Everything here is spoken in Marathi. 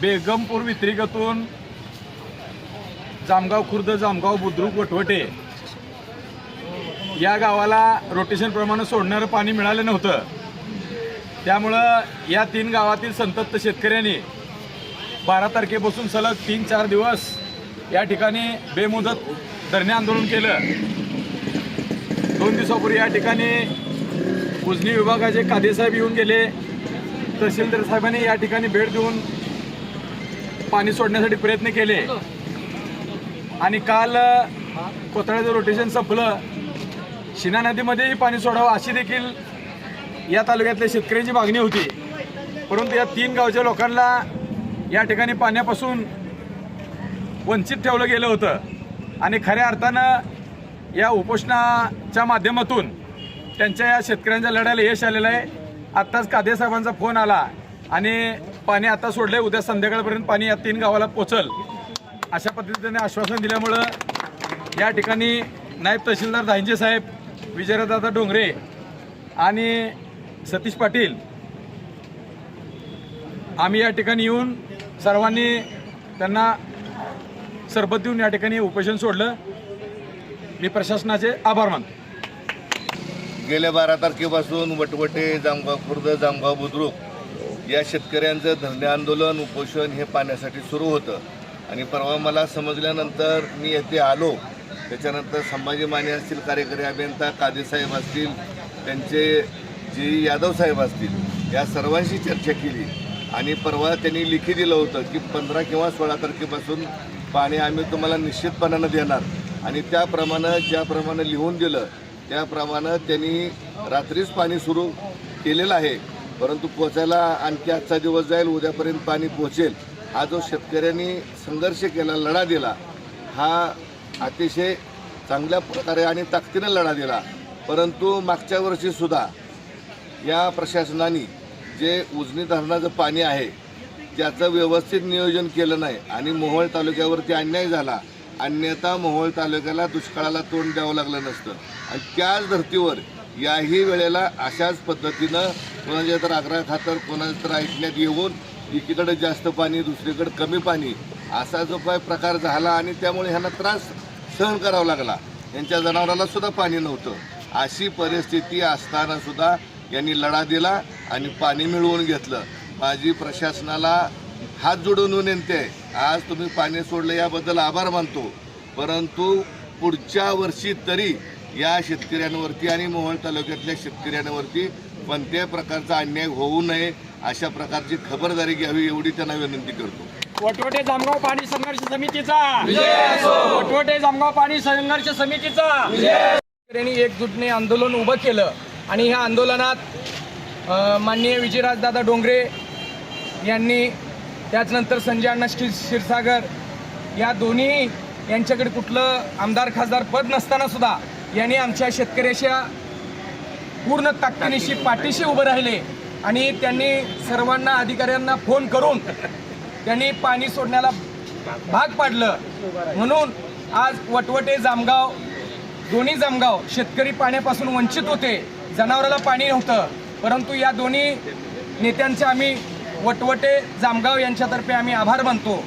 बेगमपूर वितरिकातून जामगाव खुर्द जामगाव बुद्रुक वटवटे. या गावाला रोटेशन प्रमाणे सोडणारं पाणी मिळालं नव्हतं. त्यामुळं या तीन गावातील संतप्त शेतकऱ्यांनी बारा तारखेपासून सलग तीन चार दिवस या ठिकाणी बेमुदत धरणे आंदोलन केलं. दोन दिवसापूर्वी या ठिकाणी उजनी विभागाचे कादेसाहेब येऊन गेले. तहसीलदार साहेबांनी या ठिकाणी भेट देऊन पाणी सोडण्यासाठी प्रयत्न केले. आणि काल कोथळ्याचं रोटेशन संपलं. शिना नदीमध्येही पाणी सोडावं अशी देखील या तालुक्यातल्या शेतकऱ्यांची मागणी होती. परंतु या तीन गावच्या लोकांना या ठिकाणी पाण्यापासून वंचित ठेवलं गेलं होतं. आणि खऱ्या अर्थानं या उपोषणाच्या माध्यमातून त्यांच्या या शेतकऱ्यांच्या लढ्याला यश आलेलं आहे. आत्ताच कादेसाहेबांचा फोन आला. आणि पाणी आता सोडलंय. उद्या संध्याकाळपर्यंत पाणी या तीन गावाला पोचल. अशा पद्धतीने आश्वासन दिल्यामुळं या ठिकाणी नायब तहसीलदार दाहिंजे साहेब विजयदादा डोंगरे आणि सतीश पाटील आम्ही या ठिकाणी येऊन सर्वांनी त्यांना सरबत देऊन या ठिकाणी उपोषण सोडलं. मी प्रशासनाचे आभार मानतो. गेल्या बारा तारखेपासून वटवटे जामगाव खुर्द जामगाव बुद्रुक या शेतकऱ्यांचं धरणे आंदोलन उपोषण हे पाण्यासाठी सुरू होतं. आणि परवा मला समजल्यानंतर मी येथे आलो. त्याच्यानंतर संभाजी माने असतील कार्यकारी अभियंता कादेसाहेब असतील त्यांचे जी यादव साहेब असतील या सर्वांशी चर्चा केली. आणि परवा त्यांनी लिखी दिलं होतं की पंधरा किंवा सोळा तारखेपासून पाणी आम्ही तुम्हाला निश्चितपणानं देणार. आणि त्याप्रमाणे ज्याप्रमाणे लिहून दिलं त्याप्रमाणे त्यांनी रात्रीच पाणी सुरू केलेलं आहे. परंतु पोचायला आणखी आजचा दिवस जाईल उद्यापर्यंत पाणी पोहोचेल हा जो शेतकऱ्यांनी संघर्ष केला लढा दिला हा अतिशय चांगल्या प्रकारे आणि ताकदीनं लढा दिला. परंतु मागच्या वर्षीसुद्धा या प्रशासनाने जे उजनी धरणाचं पाणी आहे त्याचं व्यवस्थित नियोजन केलं नाही आणि मोहोळ तालुक्यावरती अन्याय झाला अन्यथा मोहोळ तालुक्याला दुष्काळाला तोंड द्यावं लागलं नसतं. आणि त्याच धर्तीवर याही वेळेला अशाच पद्धतीनं कोणाच्या तर आग्रह खातर कोणाच्या तर ऐकण्यात येऊन एकीकडे जास्त पाणी दुसरीकडे कमी पाणी असा जो काय प्रकार झाला आणि त्यामुळे ह्यांना त्रास सहन करावा लागला. यांच्या जनावराला सुद्धा पाणी नव्हतं. अशी परिस्थिती असताना सुद्धा यांनी लढा दिला आणि पाणी मिळवून घेतलं. माझी प्रशासनाला हात जोडून विनंती आहे. आज तुम्ही पाणी सोडलं याबद्दल आभार मानतो. परंतु पुढच्या वर्षी तरी या शेतकऱ्यांवरती आणि मोहोळ तालुक्यातल्या शेतकऱ्यांवरती कोणत्याही प्रकारचा अन्याय होऊ नये अशा प्रकारची खबरदारी घ्यावी एवढी त्यांना विनंती करतो. वटवटे जामगाव पाणी संघर्ष समितीचा. वटवटे जामगाव पाणी संघर्ष समितीचा. शेतकऱ्यांनी एकजुटने आंदोलन उभं केलं आणि ह्या आंदोलनात माननीय विजयराजदादा डोंगरे यांनी त्याचनंतर संजय अण्णा क्षीरसागर या दोन्ही यांच्याकडे कुठलं आमदार खासदार पद नसताना सुद्धा यांनी आमच्या शेतकऱ्याच्या पूर्ण ताकदीनिशी पाठीशी उभं राहिले आणि त्यांनी सर्वांना अधिकाऱ्यांना फोन करून त्यांनी पाणी सोडण्याला भाग पाडलं. म्हणून आज वटवटे जामगाव दोन्ही जामगाव शेतकरी पाण्यापासून वंचित होते. जनावराला पाणी नव्हतं. परंतु या दोन्ही नेत्यांचे आम्ही वटवटे जामगाव यांच्यातर्फे आम्ही आभार मानतो.